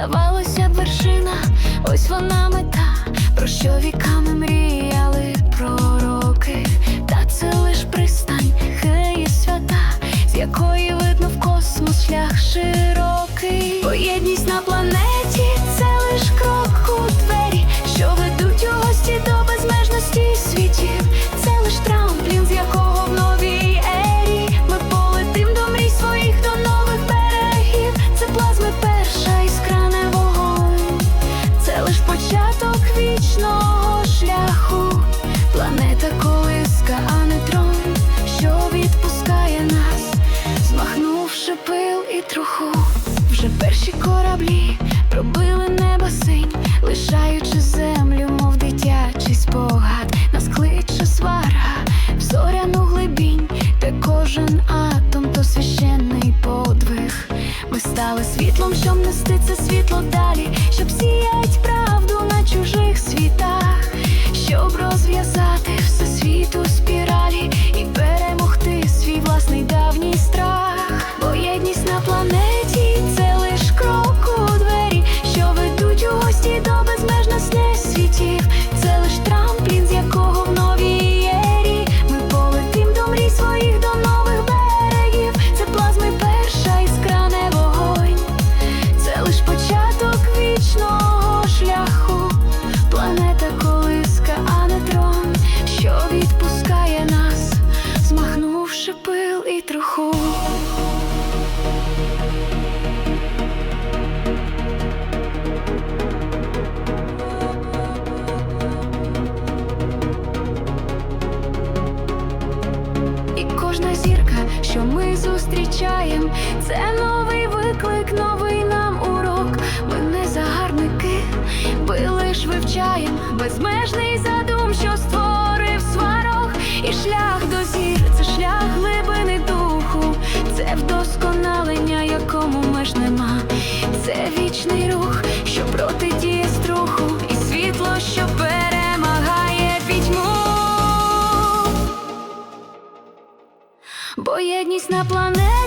здавалося б вершина, ось вона мета, про що віками мріяли пророки, та це лиш пристань, хеї свята, з якої видно в космос шлях широкий, Поєдність на планеті це. Початок вічного шляху. Планета колиска, а не трон, що відпускає нас, змахнувши пил і труху. Вже перші кораблі пробили небо синь, лишаючи землю, мов дитячий спогад. Нас кличе сварга в зоряну глибінь, де кожен атом то священний подвиг. Ми стали світлом, нести це світло далі, щоб сіять що ми зустрічаємо це новий виклик, новий нам урок. Ми не загарники, ми лиш вивчаєм безмежний. бо єдність на планеті.